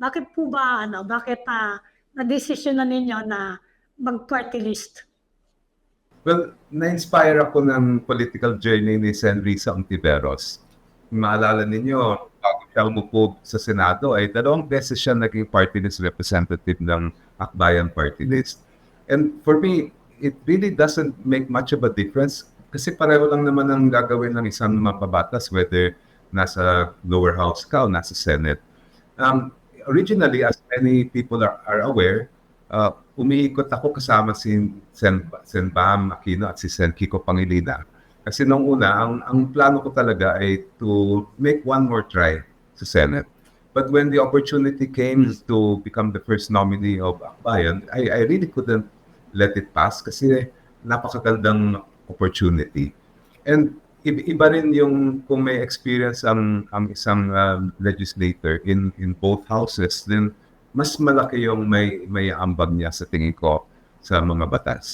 Bakit po ba, ano, bakit ah, na-desisyon na ninyo na mag-party list? Well, na-inspire ako ng political journey ni Sen. Risa Ontiveros. Maalala ninyo, bago siya umupo sa Senado, ay dalawang beses siya naging party list representative ng Akbayan Party List. And for me, it really doesn't make much of a difference kasi pareho lang naman ang gagawin ng isang mapabatas whether nasa lower house ka o nasa Senate. Um, originally, as many people are, are aware, uh, umiikot ako kasama si Sen, Sen Bam Aquino at si Sen Kiko Pangilinan. Kasi nung una, ang, ang plano ko talaga ay to make one more try sa Senate. But when the opportunity came to become the first nominee of Akbayan, I, I really couldn't let it pass kasi napakagandang opportunity. And iba rin yung kung may experience ang, ang isang um, legislator in, in both houses, then mas malaki yung may, may ambag niya sa tingin ko sa mga batas.